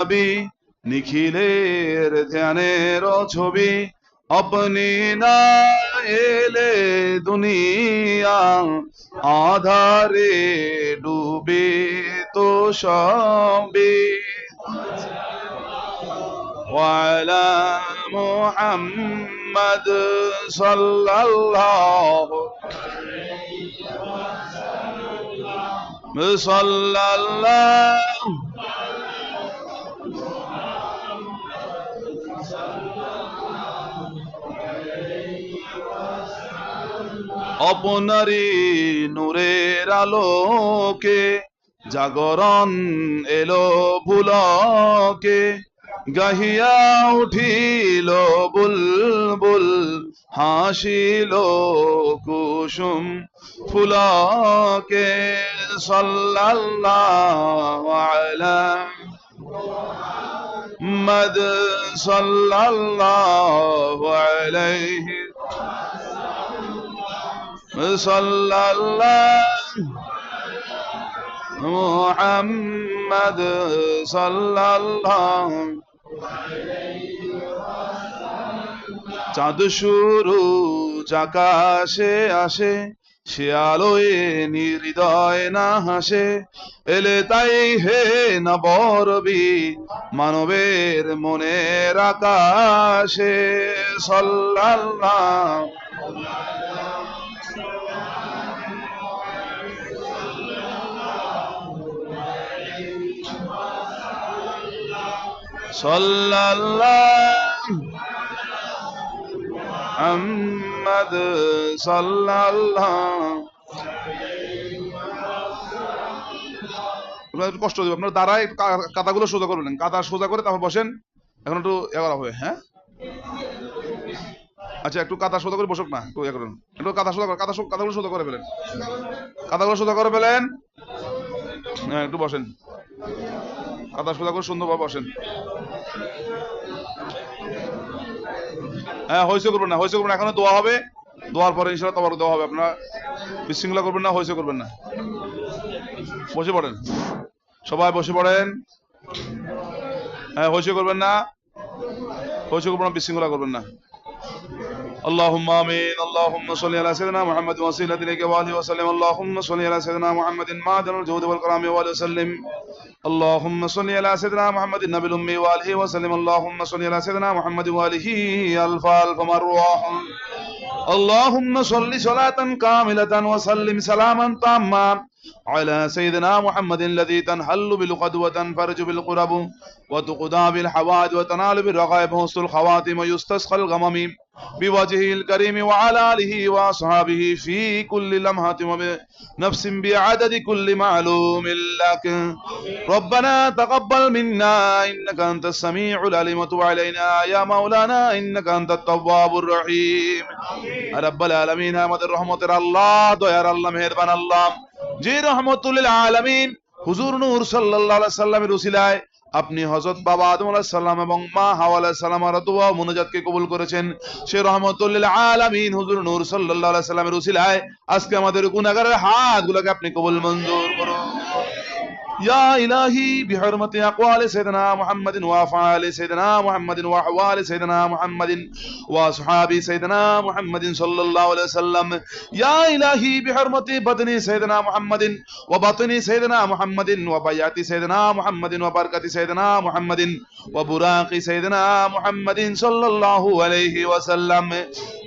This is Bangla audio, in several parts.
নবী নিখিলের ধ্যানের ছবি আপনি না এলে দুনিয়া আধারে ডুবে তো সবে وعلى محمد صلى الله صلى الله অপনারি নূরের আলোকে জাগরণ এলো ভুলকে, গাহিয়া উঠিল বুলবুল, হাসিল কুসুম ফুলকে, সাল্লাল্লাহু আলা মুহাম্মদ আলাইহি صلى الله محمد صلى الله চাঁদ শুরু চাকাশে আসে সে আলোয় নির্দয় না হাসে এলে তাই হে না বরবি মানবের মনের আকাশে সল্লাল্লাহ সাল্লাল্লাহ محمد صلى الله আপনারা একটু কষ্ট দেবেন আপনার দাঁড়ায় একটু কা- কাঁথাগুলো সোজা করবেন কাঁথা সোজা করে তারপর বসেন এখন একটু ইয়ে করা হবে হ্যাঁ আচ্ছা একটু কাঁথা সোজা করে বসুক না একটু ইয়ে করেন একটু কাঁথা সোজা করে কাঁথা সো- কাঁথাগুলো সোজা করে ফেলেন কাঁথাগুলো সোজা করে ফেলেন হ্যাঁ একটু বসেন কাঁথা সোজা করে সুন্দরভাবে বসেন হ্যাঁ হয়েছে করবেন না হয়েছে করবেন এখনও দোয়া হবে। দোয়ার পরে ইনশাল্লাহ তোমার দেওয়া হবে। আপনারা বিশৃঙ্খলা করবেন না হয়েছে করবেন না। বসে পড়েন। সবাই বসে পড়েন। হ্যাঁ হয়েছে করবেন না। হয়েছে করবেন না, বিশৃঙ্খলা করবেন না। اللهم امين اللهم صل على سيدنا محمد وسيلة اليك واله وسلم. اللهم صل على سيدنا محمد معدن الجود والكرام واله وسلم. اللهم صل على سيدنا محمد النبي الامي واله وسلم. اللهم صل على سيدنا محمد واله الف الف مره اللهم صل صلاة كاملة وسلم سلاما تاما. على سيدنا محمد الذي تنحل بالقد وتنفرج بالقرب وتقضى بالحواد وتنال بالرغائب وسط الخواتم ويستسخى الغمم بوجهه الكريم وعلى آله وأصحابه في كل لمحة وبنفس بعدد كل معلوم لك. ربنا تقبل منا إنك أنت السميع العليم وتب علينا يا مولانا إنك أنت التواب الرحيم. رب العالمين حمد الرحمة الله ديار الله مهربان الله. যে রহমতুল আলমিন হুজুর নূর সাল্লাল্লাহু সাল্লামের উসিলায় আপনি হজরত বাবা আদম আলাহ সাল্লাম এবং মা হাওয়া সাল্লাম রতুবা মুনাজাতকে কবুল করেছেন, সে রহমতুল্লিল আলামিন হুজুর নূর সাল্লাহ সাল্লামের উসিলায় আজকে আমাদের হাত হাতগুলোকে আপনি কবুল মঞ্জুর করুন। يا إلهي بحرمة أقوال سيدنا محمد وأفعال سيدنا محمد وأحوال سيدنا محمد وأصحاب سيدنا محمد صلى الله عليه وسلم يا إلهي بحرمة بدن سيدنا محمد وبطن سيدنا محمد وبيات سيدنا محمد وبركة سيدنا محمد وبراق سيدنا محمد صلى الله عليه وسلم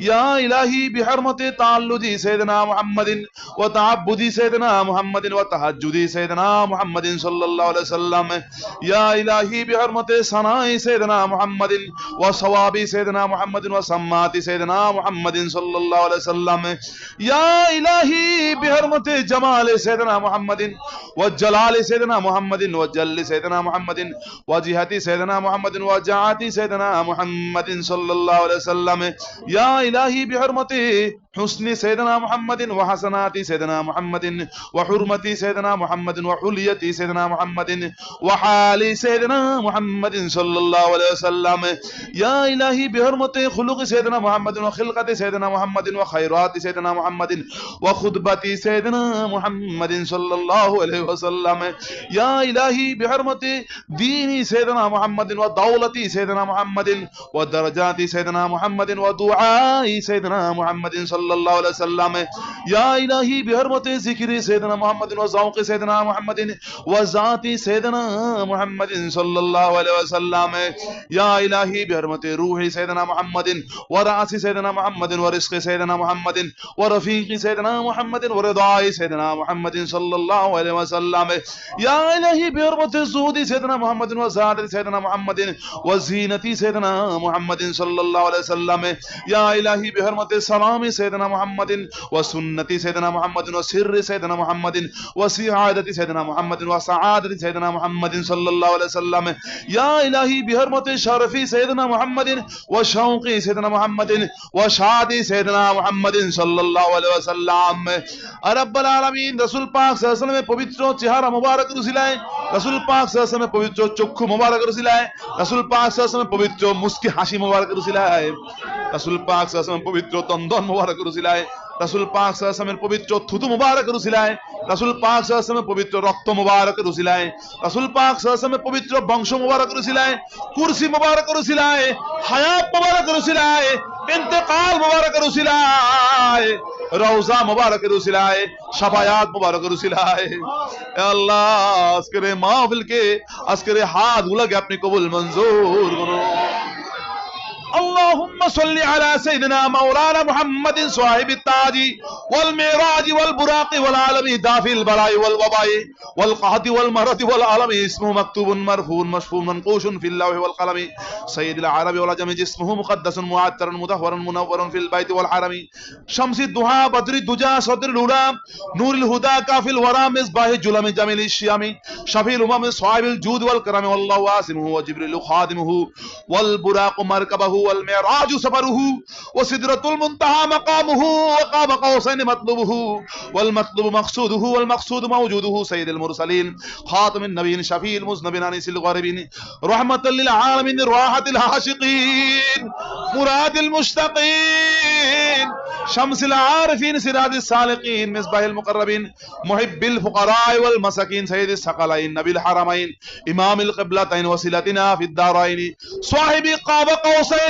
يا إلهي بحرمة تعلد سيدنا محمد وتعبد سيدنا محمد وتهجد سيدنا محمد صلى الله عليه وسلم يا إلهي بحرمة صناع سيدنا محمد وصواب سيدنا محمد وسمات سيدنا محمد صلى الله عليه وسلم يا إلهي بحرمة جمال سيدنا محمد وجلال سيدنا محمد وجل سيدنا محمد وجهة سيدنا محمد وجعات سيدنا محمد صلى الله عليه وسلم يا إلهي بحرمة حسن سيدنا محمد وحسنات سيدنا محمد وحرمة سيدنا محمد وحلية سيدنا محمد وحال سيدنا محمد صلى الله عليه وسلم يا إلهي بحرمة خلق سيدنا محمد وخلقة سيدنا محمد وخيرات سيدنا محمد وخطبة سيدنا محمد صلى الله عليه وسلم يا إلهي بحرمة دين سيدنا محمد ودولة سيدنا محمد ودرجات سيدنا محمد ودعاء سيدنا محمد صلى الله عليه وسلم يا إلهي بحرمة ذكر سيدنا محمد وذوق سيدنا محمد وذات سيدنا محمد صلى الله عليه وسلم يا إلهي بحرمة روح سيدنا محمد ورأس سيدنا محمد ورزق سيدنا محمد ورفيق سيدنا محمد ورضاء سيدنا محمد صلى الله عليه وسلم يا إلهي بحرمة زهد سيدنا محمد وزاد سيدنا محمد وزينة سيدنا محمد صلى الله عليه وسلم يا إلهي بحرمة سلام سيدنا محمد وسنة سيدنا محمد وسر سيدنا محمد وسعادة سيدنا محمد وسعادة سيدنا محمد صلى الله عليه وسلم يا إلهي بحرمة شرف سيدنا محمد وشوق سيدنا محمد وشاد سيدنا محمد صلى الله عليه وسلم আরাব্বাল আলমিন রসুল পাক সাহসালামের পবিত্র চেহারা মোবারক রুসিলায়, রসুল পাক সাহসালামের পবিত্র চক্ষু মোবারক রুসিলায়, রসুল পাক সাহসালামের পবিত্র মুস্কি হাসি মোবারক রুসিলায়, রসুল পাক সাহসালামের পবিত্র তন্দন মোবারক রুসিলায়, রাসুল পাক সাল্লামের পবিত্র থুতু মুবারক রুসিলায়, রাসুল পাক সাল্লামের পবিত্র রক্ত মুবারক রুসিলায়, রাসুল পাক সাল্লামের পবিত্র বংশ মুবারক রুসিলায়, কুরসি মুবারক রুসিলায়, হায়াত মুবারক রুসিলায় ইন্তেকাল মোবারক রুসিলায় রওজা মোবারক রুসিলায় সাফায়াত মোবারক রুসিলায় এ আল্লাহ, আজকের মাহফিলকে, আজকের এই হাতগুলোকে আপনি কবুল মঞ্জুর করুন। اللهم صل على سيدنا مولانا محمد صاحب التاج والمعراج والبراق والعالم دافي البلاء والوباء والقحط والمرض والعالم. اسمه مكتوب مرفوع مشفوع منقوش في اللوح والقلم. سيد العرب والعجم جسمه مقدس معطر مدهور منور في البيت والحرم. شمس الضحى بدر الدجى صدر الهدى نور الهدى كافي الورى مصباح الجلم جميل الشيام شفيع الأمم صاحب الجود والكرم. والله واسمه وجبريل خادمه. والبراق مركبه. والمعراج سفره وسدرة المنتهى مقامه وقام قوسين مطلوبه والمطلوب مقصوده والمقصود موجوده سيد المرسلين. خاتم النبيين شفيع المذنبين أنيس الغاربين. رحمة للعالمين راحة العاشقين مراد المشتقين شمس العارفين سراج السالقين مصباح المقربين محب الفقراء والمساكين سيد الثقلين نبي الحرمين إمام القبلتين وسيلتنا في الدارين. صاحب قاب قوسين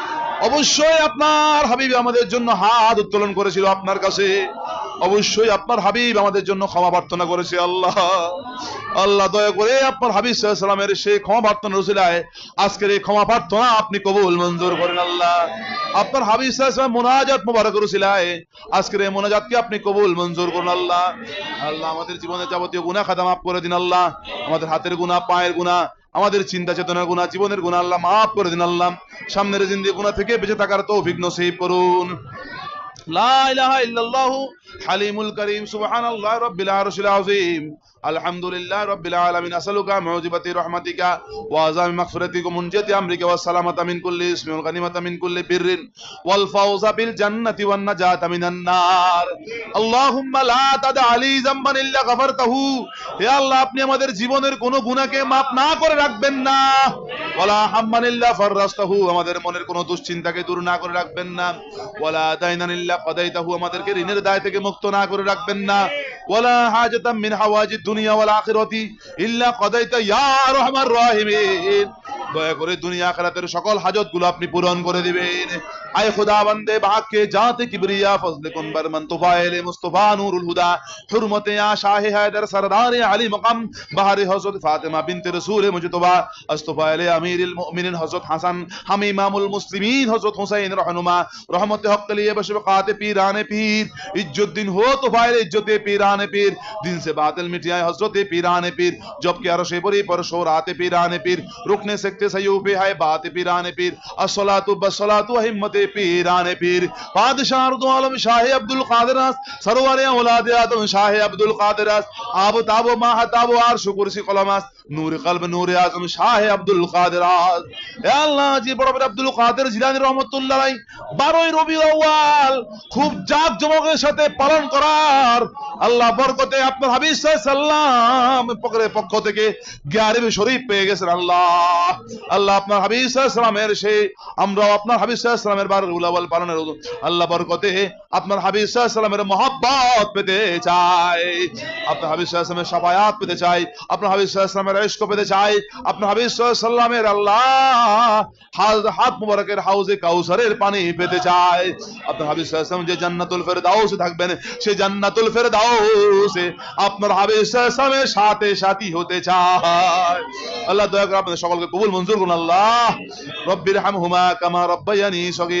অবশ্যই আপনার হাবিব আমাদের জন্য হাত উত্তোলন করেছিল আপনার কাছে। অবশ্যই আপনার হাবিব আমাদের জন্য ক্ষমা প্রার্থনা করেছে, আল্লাহ। আল্লাহ দয়া করে আপনার হাবিব সাল্লামের সেই ক্ষমা প্রার্থনা রসিলায় আজকের এই ক্ষমা প্রার্থনা আপনি কবুল মঞ্জুর করেন, আল্লাহ। আপনার হাবিব সাল্লাম মোনাজাত মোবারক রসিলায় আজকের এই মোনাজাতকে আপনি কবুল মঞ্জুর করুন, আল্লাহ। আল্লাহ আমাদের জীবনে যাবতীয় গুনাহ খাতা মাফ করে দিন, আল্লাহ। আমাদের হাতের গুনাহ, পায়ের গুনাহ আমাদের চিন্তা চেতনা গুণা, জীবনের গুণা আল্লাহ মাফ করে দিন আল্লাহ। সামনের জিন্দি গুণা থেকে বেঁচে থাকার তো তৌফিক নসিব করুন। লা ইলাহা ইল্লাল্লাহু হালিমুল করিম, সুবহানাল্লাহ রাব্বিল আরশিল আযীম। আলহামদুলিল্লাহ রব্বিল আলমিন আসালুকা মাউজিবাতি রহমাতিকা ওয়া আযামি মাগফিরাতিকা মুনজাতি আমরিকা ওয়া সালামাতা মিন কুল্লি ইসমিন ওয়া গানিমাতা মিন কুল্লি বিররিন ওয়াল ফাউজা বিল জান্নাতি ওয়ান নাজাত মিনান নার। আল্লাহুম্মা লা তাদা আলি যামবান ইল্লা গাফারতাহু। হে আল্লাহ, আপনি আমাদের জীবনের কোনো গুনাহকে maaf না করে রাখবেন না। ওয়ালা হাম্মান ইল্লা ফাররাস্তাহু আমাদের মনের কোনো দুশ্চিন্তাকে দূর না করে রাখবেন না। ওয়ালা দাইনান ইল্লা কাদাইতাহু, আমাদেরকে ঋণের দায় থেকে মুক্ত না করে রাখবেন না। ওয়ালা হাজাতাম মিন হাওয়াজি দুনিয়া ওয়াল আখিরাতি ইল্লা কদাইতা ইয়া রাহিমিন দয়া করে দুনিয়া আখিরাতের সকল হাজতগুলো আপনি পূরণ করে দিবেন। اے خدا بندے، باغ کے جات کبریا، فضل کن بر من تفائل مصطفیٰ نور الہدا، حرمت یا شاہ حیدر سردار علی مقام بہر حضرت فاطمہ بنت رسول مجتبہ استفائل امیر المؤمنین حضرت حسن، ہم امام المسلمین حضرت حسین رحنما رحمت حق لیے بشبقات پیران پیر عجت دن ہو تفائل عجت پیران پیر، دن سے باطل مٹیائے حضرت پیران پیر جبکہ عرش بری پر شورات پیران پیر رکنے سکتے سیوبے ہے بات پیران پیر، الصلاة بسلاة احمت খুব জাক জমকের সাথে পালন করার আল্লাহ বরকতে আপনার হাবিব পক্ষ থেকে গ্যারিবি শরীফ পেয়ে গেছেন আল্লাহ। আল্লাহ আপনার হাবিব সাল্লামের সেই আমরাও আপনার হাবিব বার উলাওয়াল পালনের আল্লাহ বরকতে আপনার হাবিব সাল্লামের মহব্বত পেতে চাই। আপনার হাবিব সাল্লামের সাফায়াত পেতে চাই। আপনার হাবিব সাল্লামের ইশক পেতে চাই। আপনার হাবিব সাল্লামের আল্লাহ হাত মুবারকের হাউজে কাউসারের পানি পেতে চাই। আপনার হাবিব সাল্লাম যে জান্নাতুল ফেরদাউসে থাকবেন সেই জান্নাতুল ফেরদাউসে আপনার হাবিব সাল্লামের সাথে সাথী হতে চায় আল্লাহ দয়া করে আপনাদের সকলকে কবুল মঞ্জুর করুন। আল্লাহ রব্বির হামহুমা কামা রব্বায়ানি সগীরা।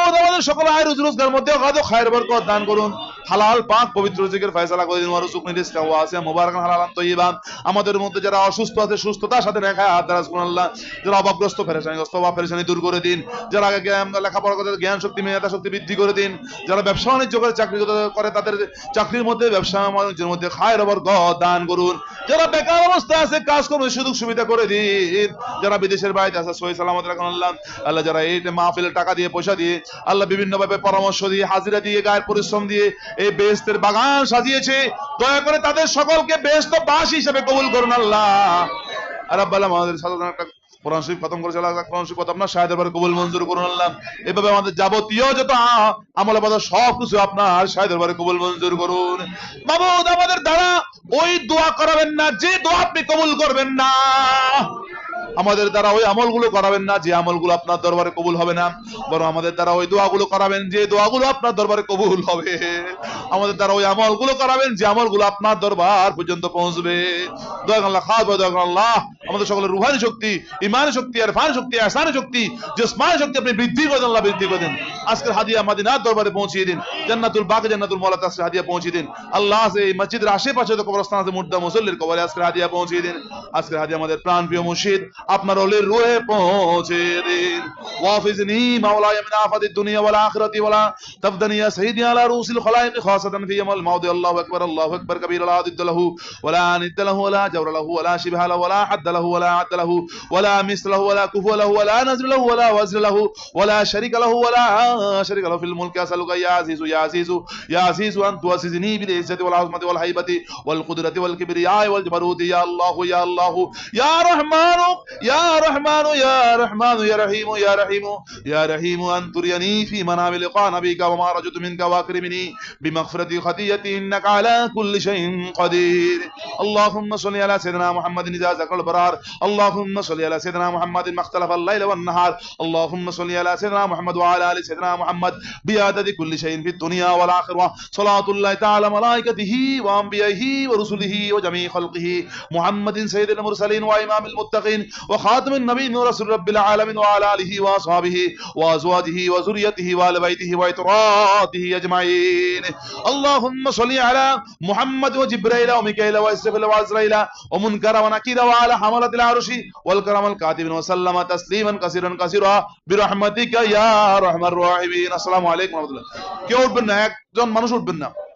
আমাদের সকল আয় রুজি রোজগার মধ্যে অগাধ খায়ের বরকত দান করুন। হালাল, পাক, পবিত্র রিজিকের ফয়সালা করে দিন। ওয়ারুসুক রিজকা ওয়াসিয়া মুবারাকান হালালান তয়্যিবান আমাদের মধ্যে যারা অসুস্থ আছে, সুস্থতার সাথে রেখা হাত দ্বারা আল্লাহ যারা অভাবগ্রস্ত, পেরেশানিগ্রস্ত অভাব পেরেশানি দূর করে দিন। যারা আগে লেখাপড়া করে, জ্ঞান শক্তি, মেধা শক্তি বৃদ্ধি করে দিন। যারা ব্যবসা বাণিজ্য করে, চাকরি করে তাদের চাকরির মধ্যে, ব্যবসা বাণিজ্যের মধ্যে খায়ের বরকত দান করুন। যারা বেকার অবস্থায় আছে, কাজ করুন সুযোগ সুবিধা করে দিন। যারা বিদেশের বাড়িতে আছে, সহি সালামত রাখুন আল্লাহ। আল্লাহ যারা এই মাহফিলের টাকা দিয়ে, পয়সা দিয়ে আল্লাহ বিভিন্ন ভাবে পরামর্শ দিয়ে, হাজিরা দিয়ে, গায়ের পরিশ্রম দিয়ে এই বেহেস্তের বাগান সাজিয়েছে। দয়া করে তাদের সকলকে বেহেস্ত বাস হিসেবে কবুল করুন আল্লাহ। আর আব্বাল্লাহ আমাদের আমাদের দ্বারা ওই দোয়া করাবেন না, যে দোয়া আপনি কবুল করবেন না। আমাদের দ্বারা ওই আমলগুলো করাবেন না, যে আমলগুলো আপনার দরবারে কবুল হবে না, বরং আমাদের দ্বারা ওই দোয়াগুলো করাবেন, যে দোয়াগুলো আপনার দরবারে কবুল হবে। আমাদের দ্বারা ওই আমলগুলো করাবেন, যে আমলগুলো আপনার দরবার পর্যন্ত পৌঁছবে। দোয়া আল্লাহ, খাওয়া আল্লাহ। আমাদের সকলের রুহানি শক্তি ইমান শক্তি আরফান শক্তি আসান শক্তি জসমান শক্তি আপনি বৃদ্ধি করে দেন আল্লাহ বৃদ্ধি করে দেন আজকের হাদিয়া মাদিনার দরবারে পৌঁছিয়ে দিন জান্নাতুল বাগ জান্নাতুল মৌলা আজকের হাদিয়া পৌঁছিয়ে দিন আল্লাহ আছে এই মসজিদের আশেপাশে তো কবরস্থান আছে মুর্দা মুসল্লির কবরে আজকের হাদিয়া পৌঁছিয়ে দিন আজকের হাদিয়া আমাদের প্রাণ প্রিয় মুর্শিদ আপনার ওলের রুহে পৌঁছে দিন ওয়াফিজনি মাওলায় মিন আফাদিদ দুনিয়া ওয়াল আখিরাতি ওয়ালা تفدني يا سيدي على رؤوس الخلائق خاصة في يوم الموت الله أكبر الله أكبر كبير لا ضد له ولا ند له ولا جور له ولا شبه له ولا حد له ولا عد له ولا مثل له ولا كفو له ولا نزل له ولا وزر له ولا شريك له ولا شريك له في الملك. أسألك يا عزيز يا عزيز يا عزيز أن تعززني بالعزة والعظمة والهيبة والقدرة والكبرياء والجبروت. يا الله يا الله يا رحمن يا رحمن يا رحمن يا رحيم يا رحيم يا رحيم أن تريني في منام لقاء نبيك وما رجت منك واكرمني بمغفرة خطيئتي إنك على كل شيء قدير. اللهم صل على سيدنا محمد إذا ذكر البرار اللهم صل على سيدنا محمد ما الليل والنهار. اللهم صل على سيدنا محمد وعلى آل سيدنا محمد بعدد كل شيء في الدنيا والآخرة. صلاة الله تعالى ملائكته وأنبيائه ورسله وجميع خلقه. محمد سيد المرسلين وإمام المتقين وخاتم النبيين ورسول رب العالمين وعلى آله وأصحابه وأزواجه وذريته وآل بيته وإطراته أجمعين. اللهم صل على محمد وجبريل وميكائيل وإسرافيل وعزرائيل ومنكر ونكير وعلى حملة العرش والكرم الكاتبين وسلم تسليما كثيرا كثيرا برحمتك يا أرحم الراحمين السلام عليكم ورحمة الله কেউ উঠবেন না একজন মানুষ উঠবেন না এখন